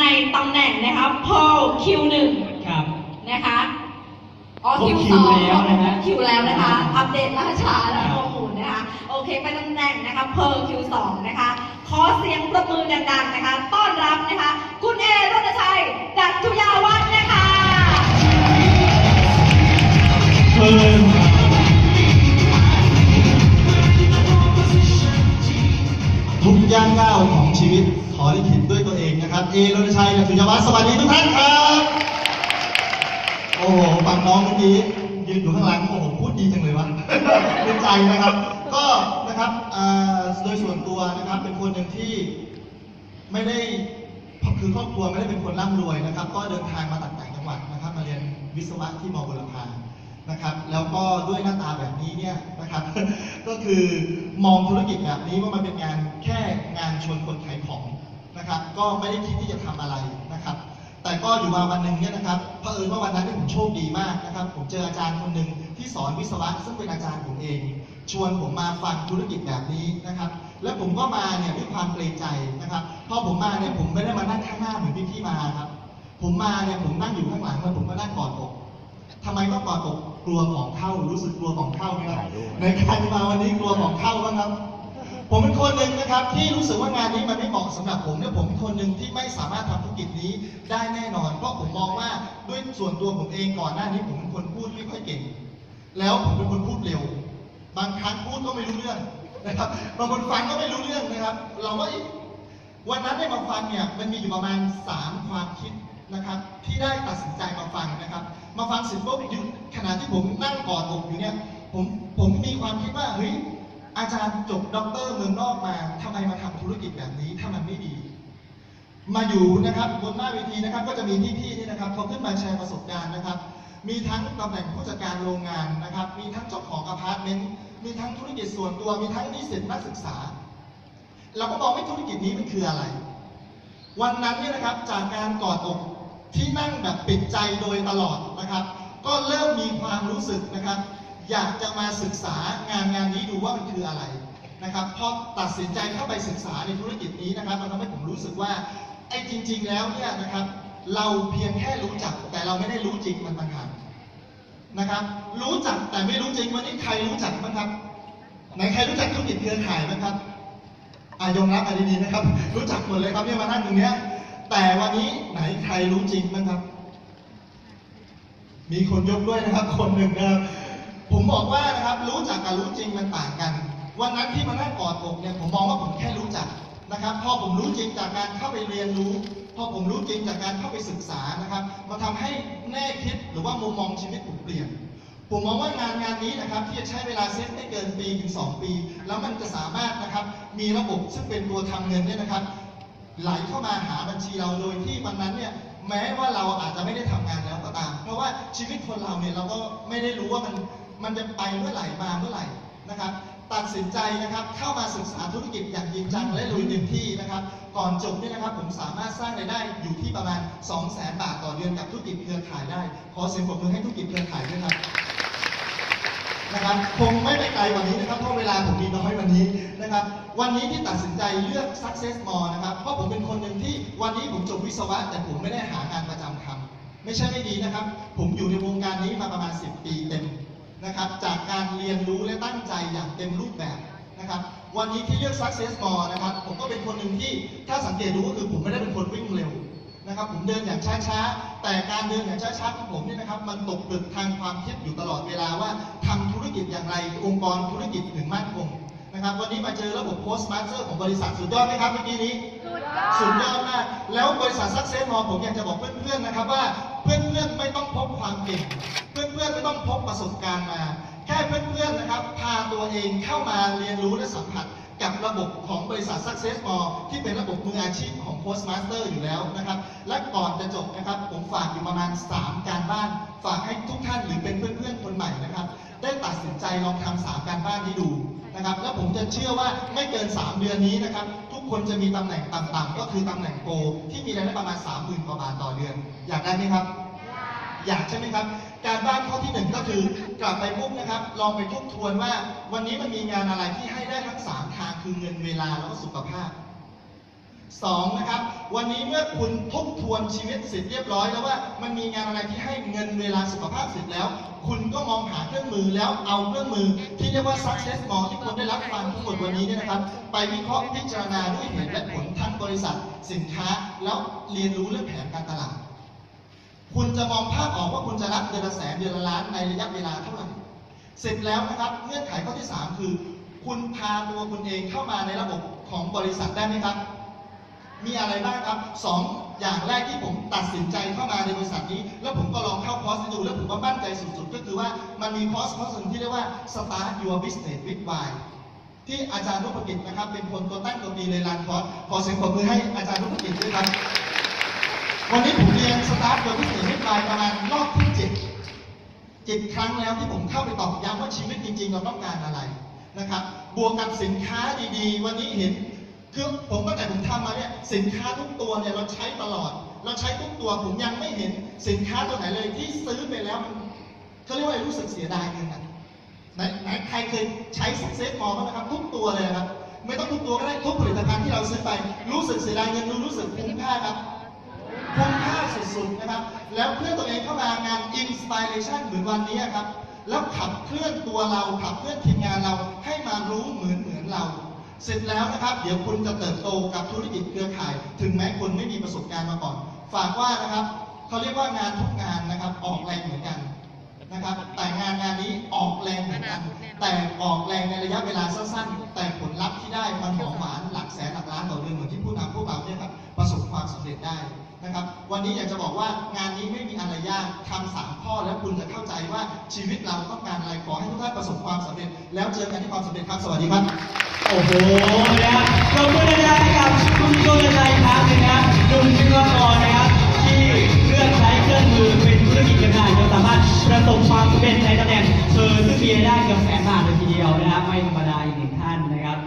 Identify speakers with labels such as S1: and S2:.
S1: ในตำแหน่งนะคะพอลคิวหนึ่ง
S2: ครับ
S1: นะคะอ๋อ
S2: ครบ
S1: คิว
S2: คิ
S1: ส
S2: ว
S1: อง
S2: แล้วนะฮะ
S1: คิวแล้วนะคะ อัปเดตล่าช้าและ
S2: ครับ
S1: ข้อมูลนะคะ โอเคไปตำแหน่งนะคะเพอร์คิวสองนะคะ ขอเสียงประมือดังๆนะคะ ต้อนรับนะคะ คุณเอรณชัย ดัตทุยาวัฒน์นะคะ
S2: เพิ่ม
S3: ทุกย่างก้าวของชีวิตขอลิขิตด้วยตัวเองนะครับ เอรณชัยและสุญญวัฒน์สวัสดีทุกท่านครับ โอ้โหฟังน้องเมื่อกี้ยืนอยู่ข้างหลังโอ้โหพูดดีจังเลยวะดีใจนะครับ ก็นะครับโดยส่วนตัวนะครับเป็นคนหนึ่งที่ไม่ได้คือครอบครัวไม่ได้เป็นคนร่ำรวยนะครับ ก็เดินทางมาต่างจังหวัดนะครับ มาเรียนวิศวะที่มบุรพา นะครับ แล้วก็ด้วยหน้าตาแบบนี้เนี่ยนะครับ ก็คือมองธุรกิจแบบนี้ว่ามันเป็นงานแค่งานชวนคนขายของนะครับ ก็ไม่ได้คิดที่จะทำอะไรนะครับ แต่ก็อยู่มาวันหนึ่งเนี่ยนะครับเผอิญว่าวันนั้นเนี่ผมโชคดีมากนะครับ ผมเจออาจารย์คนหนึ่งที่สอนวิศวะซึ่งเป็นอาจารย์ผมเอง ชวนผมมาฟังธุรกิจแบบนี้นะครับ แล้วผมก็มาเนี่ยด้วยความเกรงใจนะครับพอผมมาเนี่ยผมไม่ได้มานั่งข้างหน้าเหมือนพี่ๆมาครับ ผมมาเนี่ยผมนั่งอยู่ข้างหลังแล้วผมก็นั่งกอดอกทำไมต้องกอดอก กลัวของเข้ารู้สึกกลัวของเข้าไหมครับในการมาวันนี้กลัวของเข้าบ้างครับ ผมเป็นคนหนึ่งนะครับ ที่รู้สึกว่างานนี้มันไม่เหมาะสำหรับผมเนี่ยผมเป็นคนหนึ่งที่ไม่สามารถทำธุรกิจนี้ได้แน่นอน เพราะผมมองว่าด้วยส่วนตัวผมเองก่อนหน้านี้ผมเป็นคนพูดไม่ค่อยเก่ง แล้วผมเป็นคนพูดเร็ว บางครั้งพูดก็ไม่รู้เรื่องนะครับบางคนฟังก็ไม่รู้เรื่องนะครับ เราก็เอ๊ะวันนั้นได้มาฟังเนี่ยมันมีอยู่ประมาณสามความคิด นะครับ ที่ได้ตัดสินใจมาฟังนะครับ มาฟังเสร็จปุ๊บอยู่ขณะที่ผมนั่งกอดอกอยู่เนี่ยผมผมมีความคิดว่าเฮ้ยอาจารย์จบด็อกเตอร์เมืองนอกมาทำไมมาทำธุรกิจแบบนี้ถ้ามันไม่ดี มาอยู่นะครับบนหน้าเวทีนะครับ ก็จะมีพี่ๆนี่นะครับเขาขึ้นมาแชร์ประสบการณ์นะครับ มีทั้งตำแหน่งผู้จัดการโรงงานนะครับ มีทั้งเจ้าของอพาร์ตเมนต์มีทั้งธุรกิจส่วนตัว มีทั้งนิสิตนักศึกษา เราก็มองว่าธุรกิจนี้มันคืออะไร วันนั้นเนี่ยนะครับจากการกอดอก ที่นั่งแบบปิดใจโดยตลอดนะครับ ก็เริ่มมีความรู้สึกนะครับ อยากจะมาศึกษางานงานนี้ดูว่ามันคืออะไรนะครับพอตัดสินใจเข้าไปศึกษาในธุรกิจนี้นะครับ มันทำให้ผมรู้สึกว่าไอ้จริง ๆ แล้วเนี่ยนะครับ เราเพียงแค่รู้จัก แต่เราไม่ได้รู้จริงมันต่างหากนะครับ รู้จักแต่ไม่รู้จริงวันนี้ใครรู้จักบ้างครับไหนใครรู้จักธุรกิจเครือข่ายบ้างครับอายอมรับอันดีๆนะครับ รู้จักหมดเลยครับเนี่ยมานั่งตรงเนี้ย แต่วันนี้ไหนใครรู้จริงบ้างครับ มีคนยกด้วยนะครับ คนหนึ่งนะครับผมบอกว่านะครับ รู้จักกับรู้จริงมันต่างกัน วันนั้นที่มานั่งกอดอกเนี่ยผมมองว่าผมแค่รู้จักนะครับพอผมรู้จริงจากการเข้าไปเรียนรู้พอผมรู้จริงจากการเข้าไปศึกษานะครับมาทำให้แน่คิดหรือว่ามุมมองชีวิตผมเปลี่ยน ผมมองว่างานงานนี้นะครับ ที่จะใช้เวลาเซ็ตไม่เกินปีถึง 2 ปี แล้วมันจะสามารถนะครับมีระบบซึ่งเป็นตัวทำเงินเนี่ยนะครับ ไหลเข้ามาหาบัญชีเราโดยที่วันนั้นเนี่ยแม้ว่าเราอาจจะไม่ได้ทำงานแล้วก็ตาม เพราะว่าชีวิตคนเราเนี่ยเราก็ไม่ได้รู้ว่ามันมันจะไปเมื่อไหร่มาเมื่อไหร่นะครับ ตัดสินใจนะครับเข้ามาศึกษาธุรกิจอย่างจริงจังและลุยเต็มที่นะครับ ก่อนจบเนี่ยนะครับผมสามารถสร้างรายได้อยู่ที่ประมาณ 2 0 0 0 0 0 บาทต่อเดือนกับธุรกิจเครือข่ายได้ ขอเสียงปรบมือให้ธุรกิจเครือข่ายด้วยครับ นะครับคงไม่ไปไกลกว่านี้นะครับเพราะเวลาผมมีน้อยวันนี้นะครับ วันนี้ที่ตัดสินใจเลือก Success More นะครับเพราะผมเป็นคนหนึ่งที่วันนี้ผมจบวิศวะ แต่ผมไม่ได้หางานประจำทำไม่ใช่ไม่ดีนะครับ ผมอยู่ในวงการนี้มาประมาณ 10 ปีเต็มนะครับ จากการเรียนรู้และตั้งใจอย่างเต็มรูปแบบนะครับ วันนี้ที่เลือก Success More นะครับผมก็เป็นคนหนึ่งที่ถ้าสังเกตดูก็คือผมไม่ได้เป็นคนวิ่งเร็วนะครับ ผมเดินอย่างช้าๆ แต่การเดินอย่างช้าๆของผมเนี่ยนะครับ มันตกผลึกทางความคิดอยู่ตลอดเวลาว่าทำธุรกิจอย่างไร องค์กรธุรกิจถึงมั่นคงนะครับ วันนี้มาเจอระบบ Postmaster ของบริษัทสุดยอดไหมครับเมื่อกี้นี้ สุดยอดมาก แล้วบริษัท Success Mall ผมอยากจะบอกเพื่อนๆนะครับว่าเพื่อนๆไม่ต้องพกความเก่ง เพื่อนๆไม่ต้องพกประสบการณ์มา แค่เพื่อนๆนะครับ พาตัวเองเข้ามาเรียนรู้และสัมผัสกับระบบของบริษัท Success Mall ที่เป็นระบบมืออาชีพของ Postmaster อยู่แล้วนะครับ และก่อนจะจบนะครับ ฝากอยู่ประมาณ 3 การบ้าน ฝากให้ทุกท่านหรือเป็นเพื่อนๆคนใหม่นะครับ ได้ตัดสินใจลองทำสามการบ้านนี้ดูนะครับแล้วผมจะเชื่อว่าไม่เกิน 3 เดือนนี้นะครับทุกคนจะมีตำแหน่งต่ำๆก็คือตำแหน่งโกที่มีรายได้ประมาณ 30,000กว่าบาทต่อเดือน อยากได้ไหมครับ อยากใช่ไหมครับ การบ้านข้อที่หนึ่งก็คือกลับไปปุ๊บนะครับ ลองไปทบทวนว่า วันนี้มันมีงานอะไรที่ให้ได้ทั้งสามทางคือเงินเวลาแล้วก็สุขภาพ สองนะครับ วันนี้เมื่อคุณทบทวนชีวิตเสร็จเรียบร้อยแล้วว่ามันมีงานอะไรที่ให้เงินเวลาสุขภาพเสร็จแล้ว คุณก็มองหาเครื่องมือแล้วเอาเครื่องมือ ที่เรียกว่า success mall ที่คุณได้รับฟังทั้งหมดวันนี้เนี่ยนะครับ ไปวิเคราะห์พิจารณาด้วยเหตุและผลทั้งบริษัทสินค้า แล้วเรียนรู้เรื่องแผนการตลาด คุณจะมองภาพออกว่าคุณจะรับเดือนละแสนเดือนละล้านในระยะเวลาเท่าไหร่เสร็จแล้วนะครับเงื่อนไขข้อที่ 3 คือ คุณพาตัวคุณเองเข้ามาในระบบของบริษัทได้ไหมครับ มีอะไรบ้างครับสองอย่างแรกที่ผมตัดสินใจเข้ามาในบริษัทนี้ แล้วผมก็ลองเข้าคอร์สดูแล้วผมก็มั่นใจสุดๆ ก็คือว่ามันมีคอร์สคอร์สหนึ่งที่เรียกว่า Start Your Business with Why ที่อาจารย์นุพกิจนะครับ เป็นคนตัวตั้งตัวตีเลยลานคอร์สขอเสียงปรบมือให้อาจารย์นุพกิจด้วยครับ วันนี้ผมเรียน Start Your Business with Why ประมาณรอบที่เจ็ดเจ็ดครั้งแล้วที่ผมเข้าไปตอกย้ำว่าชีวิตจริงๆ เราต้องการอะไรนะครับบวกกับสินค้าดีๆ วันนี้เห็น คือผมตั้งแต่ผมทำมาเนี่ยสินค้าทุกตัวเนี่ยเราใช้ตลอด เราใช้ทุกตัวผมยังไม่เห็นสินค้าตัวไหนเลยที่ซื้อไปแล้วมันเขาเรียกว่ารู้สึกเสียดายเงินะไหนใครเคยใช้ซักเซสมอลบ้างนะครับทุกตัวเลยครับ ไม่ต้องทุกตัวก็ได้ทุกผลิตภัณฑ์ที่เราซื้อไป รู้สึกเสียดายเงินรู้สึกคุ้มค่าครับคุ้มค่าสุดๆนะครับ แล้วเพื่อนตัวเองเข้ามางาน Inspiration เหมือนวันนี้ครับ แล้วขับเคลื่อนตัวเราขับเคลื่อนทีมงานเราให้มารู้เหมือนเหมือนเรา เสร็จแล้วนะครับเดี๋ยวคุณจะเติบโตกับธุรกิจเครือข่าย ถึงแม้คุณไม่มีประสบการณ์มาก่อน ฝากว่านะครับเขาเรียกว่างานทุกงานนะครับออกแรงเหมือนกันนะครับแต่งานงานนี้ออกแรงเหมือนกัน แต่ออกแรงในระยะเวลาสั้นๆ แต่ผลลัพธ์ที่ได้มันหอมหวานหลักแสนหลักล้านต่อเดือนเหมือนที่ผู้นำพวกเราเนี่ยครับ ประสบความสำเร็จได้นะครับ วันนี้อยากจะบอกว่างานนี้ไม่มีอะไรยากทำสามข้อแล้วคุณจะเข้าใจว่าชีวิตเราต้องการอะไรขอให้ทุกท่านประสบความสำเร็จ แล้วเจอกันที่ความสำเร็จครับ สวัสดีครับ
S2: โอ้โหนะครับปรบมือดังๆให้กับคุณโจนชัยอีกครั้งหนึงนะครับหนุ่มวิศวกรนะครับที่เลือกใช้เครื่องมือเป็นธุรกิจเครือข่ายจนสามารถประสบความสำเร็จในตำแหน่งเธอซึ่งมีรายได้เกือบแสนบาทเลยทีเดียวนะครับไม่ธรรมดาอีกหนึ่งท่านนะครับ